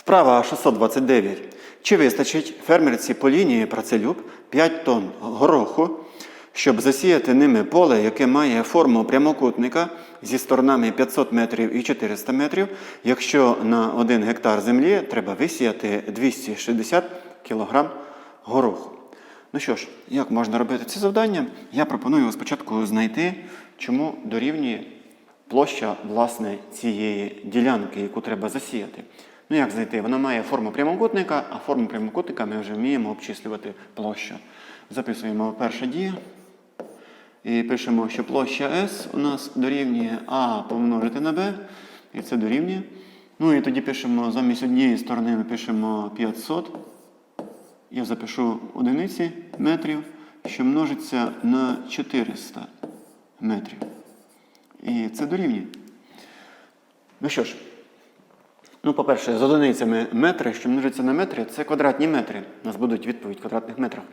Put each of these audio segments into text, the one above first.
Вправа 629. Чи вистачить фермерці по лінії працелюб 5 тонн гороху, щоб засіяти ними поле, яке має форму прямокутника зі сторонами 500 метрів і 400 метрів, якщо на 1 гектар землі треба висіяти 260 кг гороху? Ну що ж, як можна робити це завдання? Я пропоную спочатку знайти, чому дорівнює площа власне цієї ділянки, яку треба засіяти. Ну як знайти? Вона має форму прямокутника, а форму прямокутника ми вже вміємо обчислювати площу. Записуємо перша дія. І пишемо, що площа S у нас дорівнює А помножити на B. І це дорівнює. Ну і тоді пишемо замість однієї сторони ми пишемо 500. Я запишу одиниці метрів, що множиться на 400 метрів. І це дорівнює. Ну що ж, ну, по-перше, з одиницями метри, що множиться на метри, це квадратні метри. У нас будуть відповідь в квадратних метрах.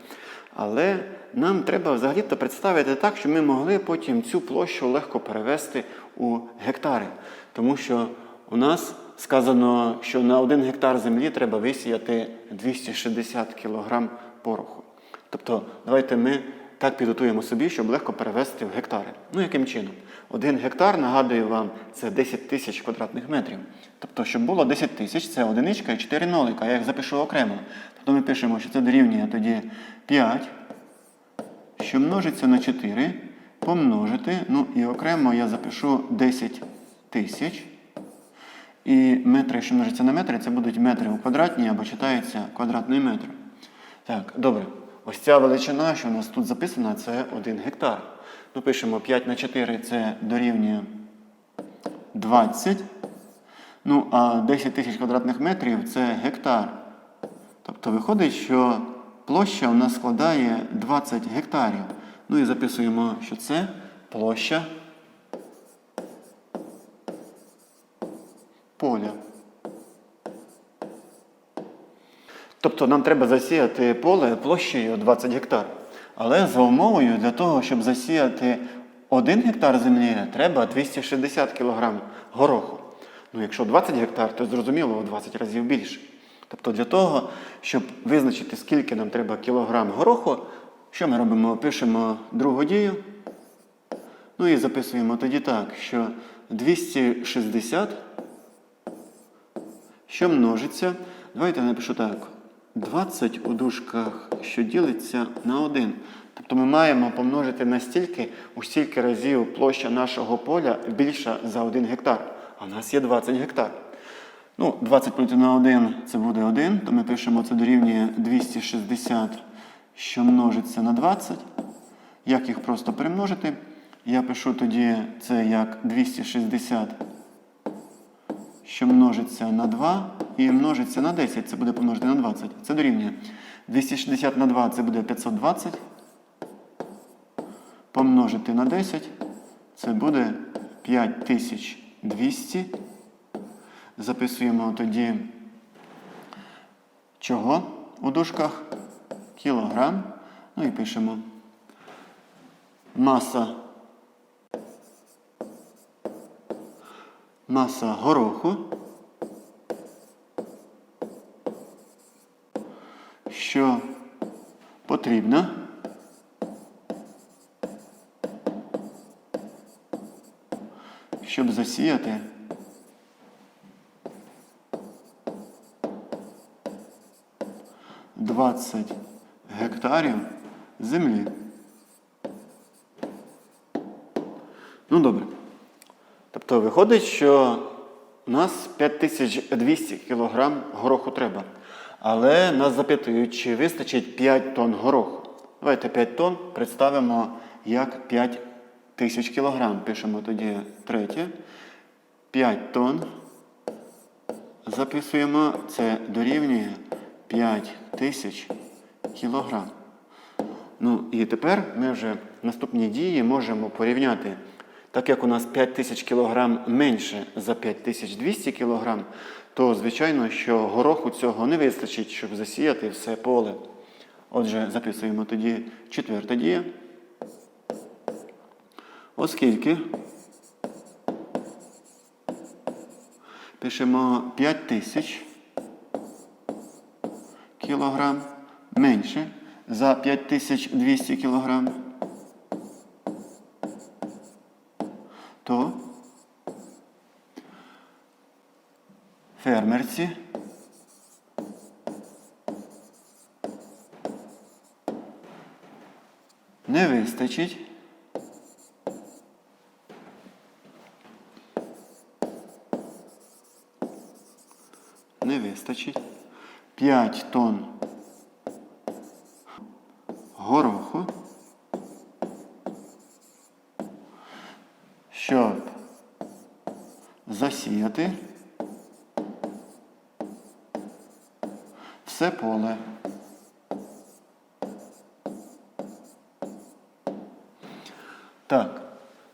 Але нам треба взагалі-то представити так, щоб ми могли потім цю площу легко перевести у гектари. Тому що у нас сказано, що на один гектар землі треба висіяти 260 кг пороху. Тобто, давайте ми так підготуємо собі, щоб легко перевести в гектари. Ну, яким чином? Один гектар, нагадую вам, це 10 тисяч квадратних метрів. Тобто, щоб було 10 тисяч, це одиничка і 4 нолика. Я їх запишу окремо. Тобто ми пишемо, що це дорівнює тоді 5, що множиться на 4, помножити. Ну і окремо я запишу 10 тисяч. І метри, що множиться на метри, це будуть метри у квадратні або читається квадратний метр. Так, добре. Ось ця величина, що у нас тут записана, це 1 гектар. Ну, пишемо 5 на 4 це дорівнює 20. Ну, а 10 тисяч квадратних метрів це гектар. Тобто виходить, що площа у нас складає 20 гектарів. Ну і записуємо, що це площа поля. Тобто нам треба засіяти поле площею 20 гектар. Але за умовою для того, щоб засіяти 1 гектар землі, треба 260 кг гороху. Ну, якщо 20 гектар, то зрозуміло в 20 разів більше. Тобто для того, щоб визначити, скільки нам треба кілограм гороху, що ми робимо? Пишемо другу дію. Ну і записуємо тоді так, що 260 що множиться. Давайте я напишу так. 20 у дужках, що ділиться на 1. Тобто ми маємо помножити настільки, у стільки разів площа нашого поля більша за 1 гектар. А в нас є 20 гектар. Ну, 20 проти на 1 це буде 1, то ми пишемо це дорівнює 260, що множиться на 20. Як їх просто перемножити? Я пишу тоді це як 260 що множиться на 2 і множиться на 10, це буде помножити на 20. Це дорівнює. 260 на 2 це буде 520. Помножити на 10, це буде 5200. Записуємо тоді чого у дужках? Кілограм. Ну і пишемо. Маса маса гороху, що потрібна щоб засіяти двадцять гектарів землі. Ну добре. Тобто виходить, що у нас 5200 кг гороху треба. Але нас запитують, чи вистачить 5 тонн гороху. Давайте 5 тонн представимо як 5 тисяч кг. Пишемо тоді третє. 5 тонн. Записуємо, це дорівнює 5 тисяч кг. Ну і тепер ми вже в наступній дії можемо порівняти. Так як у нас 5000 кг менше за 5200 кг, то звичайно, що гороху цього не вистачить, щоб засіяти все поле. Отже, записуємо тоді четверта дія. Оскільки пишемо 5000 кг менше за 5200 кг, то фермерці не вистачить. Не вистачить. 5 тонн. Гороху, щоб засіяти Так.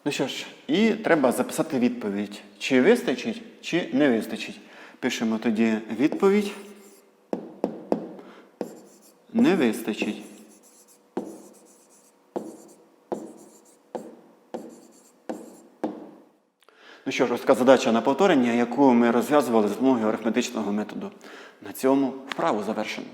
Ну що ж, і треба записати відповідь, чи вистачить, чи не вистачить. Пишемо тоді відповідь. Не вистачить. Ну що ж, ось така задача на повторення, яку ми розв'язували з допомогою арифметичного методу. На цьому вправу завершено.